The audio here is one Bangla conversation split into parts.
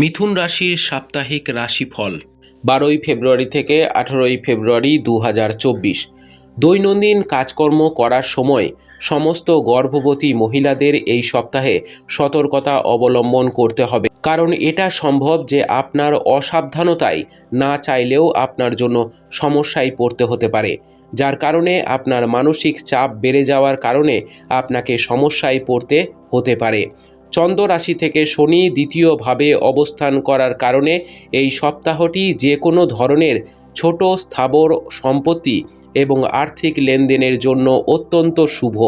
মিথুন রাশির সাপ্তাহিক রাশিফল। বারোই ফেব্রুয়ারি থেকে আঠেরোই ফেব্রুয়ারি দু হাজার চব্বিশ। দৈনন্দিন কাজকর্ম করার সময় সমস্ত গর্ভবতী মহিলাদের এই সপ্তাহে সতর্কতা অবলম্বন করতে হবে। কারণ এটা সম্ভব যে আপনার অসাবধানতায় না চাইলেও আপনার জন্য সমস্যায় পড়তে হতে পারে। যার কারণে আপনার মানসিক চাপ বেড়ে যাওয়ার কারণে আপনাকে সমস্যায় পড়তে হতে পারে। চন্দ্র রাশি থেকে শনি দ্বিতীয়ভাবে অবস্থান করার কারণে এই সপ্তাহটি যে কোনো ধরনের ছোট স্থাবর সম্পত্তি এবং আর্থিক লেনদেনের জন্য অত্যন্ত শুভ।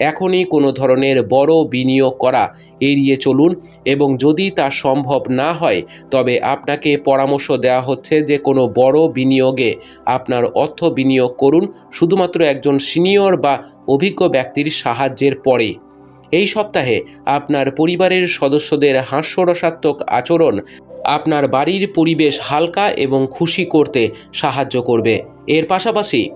এখনই কোনো ধরনের বড় বিনিয়োগ করা এড়িয়ে চলুন এবং যদি তা সম্ভব না হয়, তবে আপনাকে পরামর্শ দেওয়া হচ্ছে যে কোনো বড় বিনিয়োগে আপনার অর্থ বিনিয়োগ করুন, শুধুমাত্র একজন সিনিয়র বা অভিজ্ঞ ব্যক্তির সাহায্যের পরে। এই সপ্তাহে আপনার পরিবারের সদস্যদের হাস্যরসাত্মক আচরণ আপনার বাড়ির পরিবেশ হালকা এবং খুশি করতে সাহায্য করবে। এর পাশাপাশি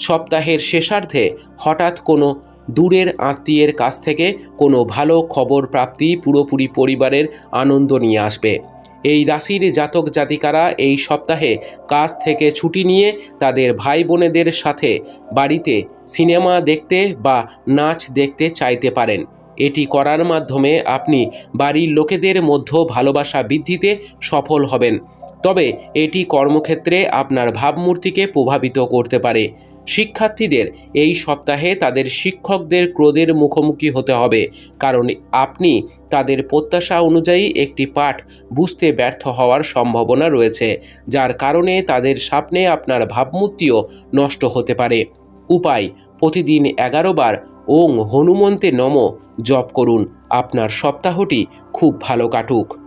সপ্তাহের শেষার্ধে হঠাৎ কোনো দূরের আত্মীয়ের কাছ থেকে কোনো ভালো খবর প্রাপ্তি পুরোপুরি পরিবারের আনন্দ নিয়ে আসবে। এই রাশির জাতক জাতিকারা এই সপ্তাহে কাজ থেকে ছুটি নিয়ে তাদের ভাই বোনেদের সাথে বাড়িতে সিনেমা দেখতে বা নাচ দেখতে চাইতে পারেন। এটি করার মাধ্যমে আপনি বাড়ির লোকেদের মধ্যে ভালোবাসা বৃদ্ধিতে সফল হবেন। তবে এটি কর্মক্ষেত্রে আপনার ভাবমূর্তিকে প্রভাবিত করতে পারে। শিক্ষার্থীদের এই সপ্তাহে তাদের শিক্ষকদের ক্রোধের মুখোমুখি হতে হবে, কারণ আপনি তাদের প্রত্যাশা অনুযায়ী একটি পাঠ বুঝতে ব্যর্থ হওয়ার সম্ভাবনা রয়েছে, যার কারণে তাদের সামনে আপনার ভাবমূর্তিও নষ্ট হতে পারে। উপায়, প্রতিদিন এগারো বার ওং হনুমন্তে নম। জপ করুন। আপনার সপ্তাহটি খুব ভালো কাটুক।